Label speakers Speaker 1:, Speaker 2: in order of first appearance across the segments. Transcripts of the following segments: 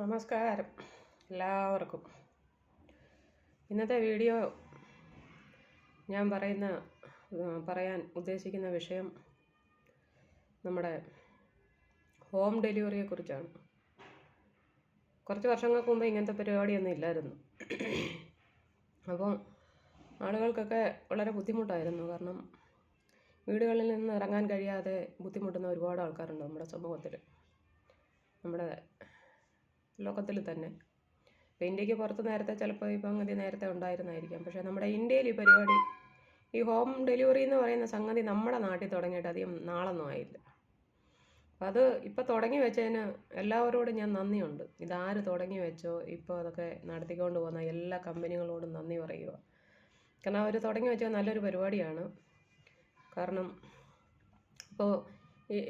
Speaker 1: നമസ്കാരം. എല്ലാവർക്കും. ഇന്നത്തെ വീഡിയോ ഞാൻ പറയുന്ന പറയാൻ ഉദ്ദേശിക്കുന്ന വിഷയം നമ്മുടെ ഹോം ഡെലിവറിയെക്കുറിച്ചാണ് കുറച്ച് വർഷങ്ങൾക്ക് മുമ്പ് ഇങ്ങനത്തെ പരിപാടിയൊന്നും ഇല്ലായിരുന്നു. അപ്പോൾ ആളുകൾക്കൊക്കെ വളരെ ബുദ്ധിമുട്ടായിരുന്നു. കാരണം വീടുകളിൽ നിന്ന് ഇറങ്ങാൻ കഴിയാതെ ബുദ്ധിമുട്ടുന്ന ഒരുപാട് ആൾക്കാരുണ്ട് നമ്മുടെ സമൂഹത്തിൽ. നമ്മുടെ ലോകത്തിൽ തന്നെ. ഇപ്പോൾ ഇന്ത്യയ്ക്ക് പുറത്ത് നേരത്തെ ചിലപ്പോൾ ഈ സംഗതി നേരത്തെ ഉണ്ടായിരുന്നായിരിക്കാം. പക്ഷേ നമ്മുടെ ഇന്ത്യയിൽ ഈ പരിപാടി ഈ ഹോം ഡെലിവറി എന്ന് പറയുന്ന സംഗതി നമ്മുടെ നാട്ടിൽ തുടങ്ങിയിട്ട് അധികം നാളൊന്നും ആയില്ല. അപ്പം അത് ഇപ്പോൾ തുടങ്ങി വെച്ചതിന് എല്ലാവരോടും ഞാൻ നന്ദിയുണ്ട്. ഇതാര് തുടങ്ങി വെച്ചോ ഇപ്പോൾ അതൊക്കെ നടത്തിക്കൊണ്ട് പോകുന്ന എല്ലാ കമ്പനികളോടും നന്ദി പറയുക കാരണം അവർ തുടങ്ങി വെച്ച നല്ലൊരു പരിപാടിയാണ്. കാരണം ഇപ്പോൾ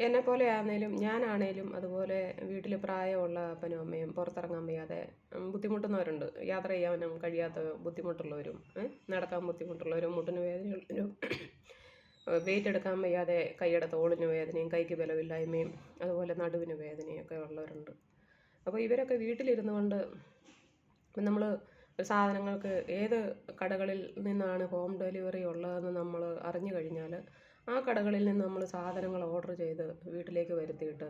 Speaker 1: എന്നെ പോലെ ആണെങ്കിലും ഞാനാണേലും അതുപോലെ വീട്ടിൽ പ്രായമുള്ള അപ്പനും അമ്മയും പുറത്തിറങ്ങാൻ വയ്യാതെ ബുദ്ധിമുട്ടുന്നവരുണ്ട്. യാത്ര ചെയ്യാനും കഴിയാത്ത ബുദ്ധിമുട്ടുള്ളവരും നടക്കാൻ ബുദ്ധിമുട്ടുള്ളവരും മുട്ടിന് വേദനയുള്ളവരും വെയിറ്റ് എടുക്കാൻ വയ്യാതെ കൈയുടെ തോളിന് വേദനയും കൈക്ക് ബലമില്ലായ്മയും അതുപോലെ നടുവിന് വേദനയൊക്കെ ഉള്ളവരുണ്ട്. അപ്പോൾ ഇവരൊക്കെ വീട്ടിലിരുന്നു കൊണ്ട് നമ്മൾ സാധനങ്ങൾക്ക് ഏത് കടകളിൽ നിന്നാണ് ഹോം ഡെലിവറി ഉള്ളതെന്ന് നമ്മൾ അറിഞ്ഞു കഴിഞ്ഞാൽ ആ കടകളിൽ നിന്ന് നമ്മൾ സാധനങ്ങൾ ഓർഡർ ചെയ്ത് വീട്ടിലേക്ക് വരുത്തിയിട്ട്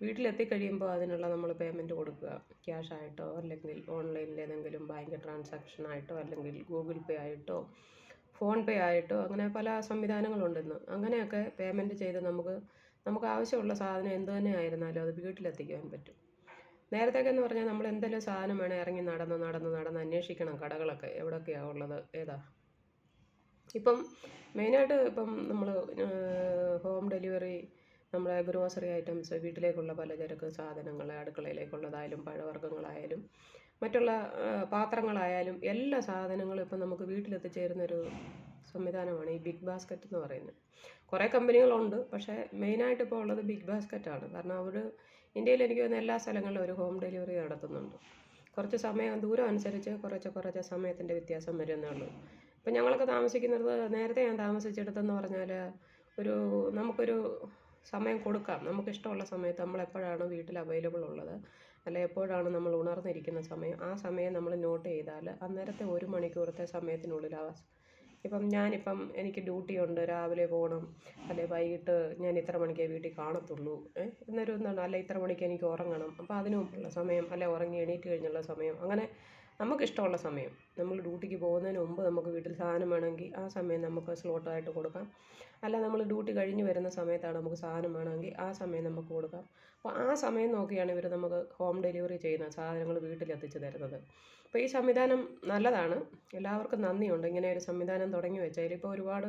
Speaker 1: വീട്ടിലെത്തിക്കഴിയുമ്പോൾ അതിനുള്ള നമ്മൾ പേയ്മെന്റ് കൊടുക്കുക. ക്യാഷ് ആയിട്ടോ അല്ലെങ്കിൽ ഓൺലൈനിൽ ഏതെങ്കിലും ബാങ്ക് ട്രാൻസാക്ഷൻ ആയിട്ടോ അല്ലെങ്കിൽ ഗൂഗിൾ പേ ആയിട്ടോ ഫോൺ പേ ആയിട്ടോ അങ്ങനെ പല സംവിധാനങ്ങളുണ്ട് ഇന്ന് അങ്ങനെയൊക്കെ പേയ്മെന്റ് ചെയ്ത് നമുക്ക് നമുക്ക് ആവശ്യമുള്ള സാധനം എന്ത് തന്നെ ആയിരുന്നാലും അത് വീട്ടിലെത്തിക്കാൻ പറ്റും. നേരത്തെയൊക്കെ എന്ന് പറഞ്ഞാൽ നമ്മൾ എന്തെല്ലാം സാധനം വേണേൽ ഇറങ്ങി നടന്ന് നടന്ന് നടന്ന് അന്വേഷിക്കണം കടകളൊക്കെ എവിടെയൊക്കെയാണ് ഉള്ളത്. ഏതാ? ഇപ്പം മെയിനായിട്ട് ഇപ്പം നമ്മൾ ഹോം ഡെലിവറി നമ്മുടെ ഗ്രോസറി ഐറ്റംസ് വീട്ടിലേക്കുള്ള പലചരക്ക് സാധനങ്ങൾ അടുക്കളയിലേക്കുള്ളതായാലും പഴവർഗങ്ങളായാലും മറ്റുള്ള പാത്രങ്ങളായാലും എല്ലാ സാധനങ്ങളും ഇപ്പം നമുക്ക് വീട്ടിലെത്തിച്ചേരുന്നൊരു സംവിധാനമാണ് ഈ ബിഗ് ബാസ്ക്കറ്റ് എന്ന് പറയുന്നത്. കുറേ കമ്പനികളുണ്ട് പക്ഷേ മെയിനായിട്ട് ഇപ്പോൾ ഉള്ളത് ബിഗ് ബാസ്ക്കറ്റാണ് കാരണം അവർ ഇന്ത്യയിൽ എനിക്ക് തോന്നുന്ന എല്ലാ സ്ഥലങ്ങളിലും ഒരു ഹോം ഡെലിവറി നടത്തുന്നുണ്ട്. കുറച്ച് സമയം ദൂരം അനുസരിച്ച് കുറച്ച് കുറച്ച് സമയത്തിന്റെ വ്യത്യാസം വരുന്നേ ഉള്ളൂ. ഇപ്പം ഞങ്ങളൊക്കെ താമസിക്കുന്നത് നേരത്തെ ഞാൻ താമസിച്ചെടുത്തെന്ന് പറഞ്ഞാൽ ഒരു നമുക്കൊരു സമയം കൊടുക്കാം. നമുക്കിഷ്ടമുള്ള സമയത്ത് നമ്മൾ എപ്പോഴാണ് വീട്ടിൽ അവൈലബിൾ ഉള്ളത്? അല്ലെ എപ്പോഴാണ് നമ്മൾ ഉണർന്നിരിക്കുന്ന സമയം? ആ സമയം നമ്മൾ നോട്ട് ചെയ്താൽ അന്നേരത്തെ ഒരു മണിക്കൂറത്തെ സമയത്തിനുള്ളിൽ ആ ഇപ്പം ഞാനിപ്പം എനിക്ക് ഡ്യൂട്ടി ഉണ്ട് രാവിലെ പോകണം അല്ലെ വൈകിട്ട് ഞാൻ ഇത്ര മണിക്കേ വീട്ടിൽ കാണത്തുള്ളൂ എന്നൊരു എന്താണ്? ഇത്ര മണിക്ക് എനിക്ക് ഉറങ്ങണം. അപ്പോൾ അതിനു മുമ്പുള്ള സമയം അല്ലെ ഉറങ്ങി എണീറ്റ് കഴിഞ്ഞുള്ള സമയം അങ്ങനെ നമുക്കിഷ്ടമുള്ള സമയം. നമ്മൾ ഡ്യൂട്ടിക്ക് പോകുന്നതിന് മുമ്പ് നമുക്ക് വീട്ടിൽ സാധനം വേണമെങ്കിൽ ആ സമയം നമുക്ക് സ്ലോട്ടായിട്ട് കൊടുക്കാം. അല്ല നമ്മൾ ഡ്യൂട്ടി കഴിഞ്ഞ് വരുന്ന സമയത്താണ് നമുക്ക് സാധനം വേണമെങ്കിൽ ആ സമയം നമുക്ക് കൊടുക്കാം. അപ്പോൾ ആ സമയം നോക്കിയാണ് ഇവർ നമുക്ക് ഹോം ഡെലിവറി ചെയ്യുന്ന സാധനങ്ങൾ വീട്ടിലെത്തിച്ച് തരുന്നത്. അപ്പോൾ ഈ സംവിധാനം നല്ലതാണ്. എല്ലാവർക്കും നന്ദിയുണ്ട്. ഇങ്ങനെ ഒരു സംവിധാനം തുടങ്ങി വെച്ചാൽ ഇപ്പോൾ ഒരുപാട്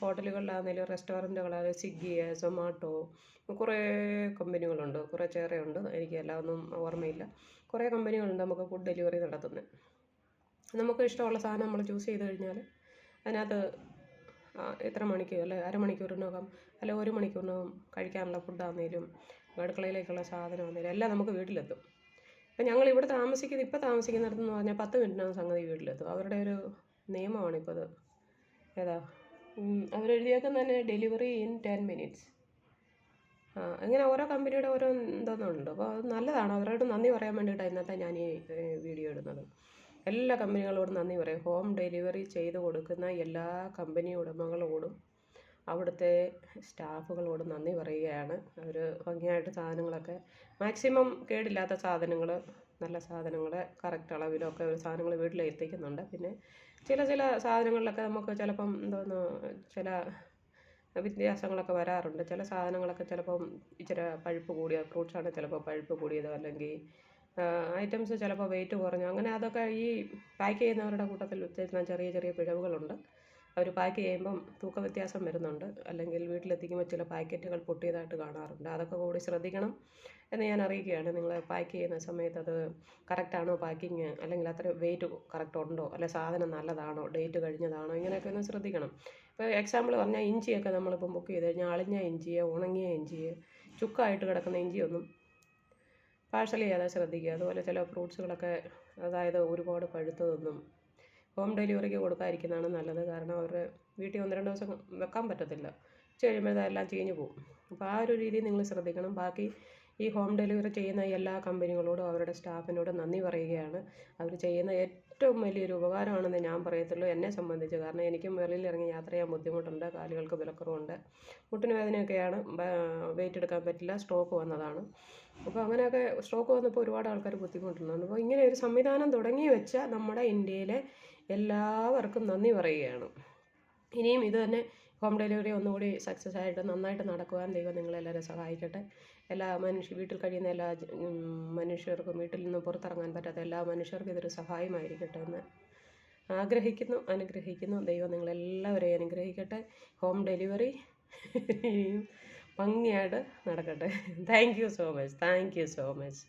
Speaker 1: ഹോട്ടലുകളിലാണെങ്കിലും റെസ്റ്റോറന്റുകളായ സ്വിഗ്ഗി സൊമാറ്റോ കുറേ കമ്പനികളുണ്ട്. കുറച്ചേറെ ഉണ്ട് എനിക്ക് എല്ലാം ഒന്നും ഓർമ്മയില്ല. കുറേ കമ്പനികളുണ്ട് നമുക്ക് ഫുഡ് ഡെലിവറി നടത്തുന്നത് നമുക്ക് ഇഷ്ടമുള്ള സാധനം നമ്മൾ ചൂസ് ചെയ്ത് കഴിഞ്ഞാൽ അതിനകത്ത് എത്ര മണിക്കൂർ അല്ലെ? അരമണിക്കൂറിനകം അല്ലെ ഒരു മണിക്കൂറിനകം കഴിക്കാനുള്ള ഫുഡാണെങ്കിലും അടുക്കളയിലേക്കുള്ള സാധനം സാധനമാണെങ്കിലും എല്ലാം നമുക്ക് വീട്ടിലെത്തും. ഇപ്പം ഞങ്ങൾ ഇവിടെ താമസിക്കുന്നത് ഇപ്പോൾ താമസിക്കുന്നിടത്തെന്ന് പറഞ്ഞാൽ പത്ത് മിനിറ്റിനകം സംഗതി വീട്ടിലെത്തും. അവരുടെ ഒരു നിയമമാണ് ഇപ്പോൾ അത്. ഏതാ? അവരെഴുതിയേക്കുന്ന തന്നെ ഡെലിവറി ഇൻ ടെൻ മിനിറ്റ്സ്. ആ അങ്ങനെ ഓരോ കമ്പനിയുടെ ഓരോ ഇതൊന്നുണ്ട്. അപ്പോൾ അത് നല്ലതാണ്. അവരോട് നന്ദി പറയാൻ വേണ്ടിയിട്ടാണ് ഇന്നത്തെ ഞാൻ ഈ വീഡിയോ ഇടുന്നത്. എല്ലാ കമ്പനികളോടും നന്ദി പറയും. ഹോം ഡെലിവറി ചെയ്ത് കൊടുക്കുന്ന എല്ലാ കമ്പനി ഉടമകളോടും അവിടുത്തെ സ്റ്റാഫുകളോട് നന്ദി പറയുകയാണ്. അവർ ഭംഗിയായിട്ട് സാധനങ്ങളൊക്കെ മാക്സിമം കേടില്ലാത്ത സാധനങ്ങൾ നല്ല സാധനങ്ങൾ കറക്റ്റ് അളവിലൊക്കെ സാധനങ്ങൾ വീട്ടിൽ എത്തിക്കുന്നുണ്ട്. പിന്നെ ചില ചില സാധനങ്ങളിലൊക്കെ നമുക്ക് ചിലപ്പം എന്തോന്ന് ചില വ്യത്യാസങ്ങളൊക്കെ വരാറുണ്ട്. ചില സാധനങ്ങളൊക്കെ ചിലപ്പം ഇച്ചിരി പഴുപ്പ് കൂടിയ ഫ്രൂട്ട്സാണ് ചിലപ്പോൾ പഴുപ്പ് കൂടിയത് അല്ലെങ്കിൽ ഐറ്റംസ് ചിലപ്പോൾ വെയിറ്റ് കുറഞ്ഞു. അങ്ങനെ അതൊക്കെ ഈ പാക്ക് ചെയ്യുന്നവരുടെ കൂട്ടത്തിൽ ചെറിയ ചെറിയ പിഴവുകളുണ്ട്. അവർ പാക്ക് ചെയ്യുമ്പം തൂക്ക വ്യത്യാസം വരുന്നുണ്ട്. അല്ലെങ്കിൽ വീട്ടിലെത്തിക്കുമ്പോൾ ചില പാക്കറ്റുകൾ പൊട്ടിയതായിട്ട് കാണാറുണ്ട്. അതൊക്കെ കൂടി ശ്രദ്ധിക്കണം എന്ന് ഞാൻ അറിയിക്കുകയാണ്. നിങ്ങൾ പാക്ക് ചെയ്യുന്ന സമയത്ത് അത് കറക്റ്റാണോ പാക്കിങ് അല്ലെങ്കിൽ അത്ര വെയിറ്റ് കറക്റ്റ് ഉണ്ടോ? അല്ലെ സാധനം നല്ലതാണോ? ഡേറ്റ് കഴിഞ്ഞതാണോ? ഇങ്ങനെയൊക്കെ ഒന്ന് ശ്രദ്ധിക്കണം. ഇപ്പോൾ എക്സാമ്പിൾ പറഞ്ഞാൽ ഇഞ്ചിയൊക്കെ നമ്മളിപ്പം ബുക്ക് ചെയ്ത് കഴിഞ്ഞാൽ അളിഞ്ഞ ഇഞ്ചിയെ ഉണങ്ങിയ ഇഞ്ചിയെ ചുക്കായിട്ട് കിടക്കുന്ന ഇഞ്ചിയൊന്നും പാഴ്സൽ ചെയ്യാതെ ശ്രദ്ധിക്കുക. അതുപോലെ ചില ഫ്രൂട്ട്സുകളൊക്കെ അതായത് ഒരുപാട് പഴുത്തതൊന്നും ഹോം ഡെലിവറിക്ക് കൊടുക്കാതിരിക്കുന്നതാണ് നല്ലത്. കാരണം അവരുടെ വീട്ടിൽ ഒന്ന് രണ്ട് ദിവസം വെക്കാൻ പറ്റത്തില്ല. ഉച്ച കഴിയുമ്പോൾ അതെല്ലാം ചീഞ്ഞ് പോകും അപ്പോൾ ആ ഒരു രീതി നിങ്ങൾ ശ്രദ്ധിക്കണം. ബാക്കി ഈ ഹോം ഡെലിവറി ചെയ്യുന്ന എല്ലാ കമ്പനികളോടും അവരുടെ സ്റ്റാഫിനോടും നന്ദി പറയുകയാണ്. അവർ ചെയ്യുന്ന ഏറ്റവും വലിയൊരു ഉപകാരമാണെന്ന് ഞാൻ പറയത്തുള്ളൂ. എന്നെ സംബന്ധിച്ച് കാരണം എനിക്കും വെളിയിലിറങ്ങി യാത്ര ചെയ്യാൻ ബുദ്ധിമുട്ടുണ്ട്. കാലുകൾക്ക് വിലക്കുറവുണ്ട്. മുട്ടിന് വേദനയൊക്കെയാണ് വെയിറ്റ് എടുക്കാൻ പറ്റില്ല. സ്ട്രോക്ക് വന്നതാണ്. അപ്പോൾ അങ്ങനെയൊക്കെ സ്ട്രോക്ക് വന്നപ്പോൾ ഒരുപാട് ആൾക്കാർ ബുദ്ധിമുട്ടുന്നുണ്ട്. അപ്പോൾ ഇങ്ങനെ ഒരു സംവിധാനം തുടങ്ങി വെച്ച നമ്മുടെ ഇന്ത്യയിലെ എല്ലാവർക്കും നന്ദി പറയുകയാണ്. ഇനിയും ഇത് തന്നെ ഹോം ഡെലിവറി ഒന്നുകൂടി സക്സസ് ആയിട്ട് നന്നായിട്ട് നടക്കുവാൻ ദൈവം നിങ്ങളെല്ലാവരും സഹായിക്കട്ടെ. എല്ലാ മനുഷ്യ വീട്ടിൽ കഴിയുന്ന എല്ലാ മനുഷ്യർക്കും വീട്ടിൽ നിന്ന് പുറത്തിറങ്ങാൻ പറ്റാത്ത എല്ലാ മനുഷ്യർക്കും ഇതൊരു സഹായമായിരിക്കട്ടെ എന്ന് ആഗ്രഹിക്കുന്നു അനുഗ്രഹിക്കുന്നു. ദൈവം നിങ്ങളെല്ലാവരെയും അനുഗ്രഹിക്കട്ടെ. ഹോം ഡെലിവറി ഇനിയും ഭംഗിയായിട്ട് നടക്കട്ടെ. Thank you so much thank you so much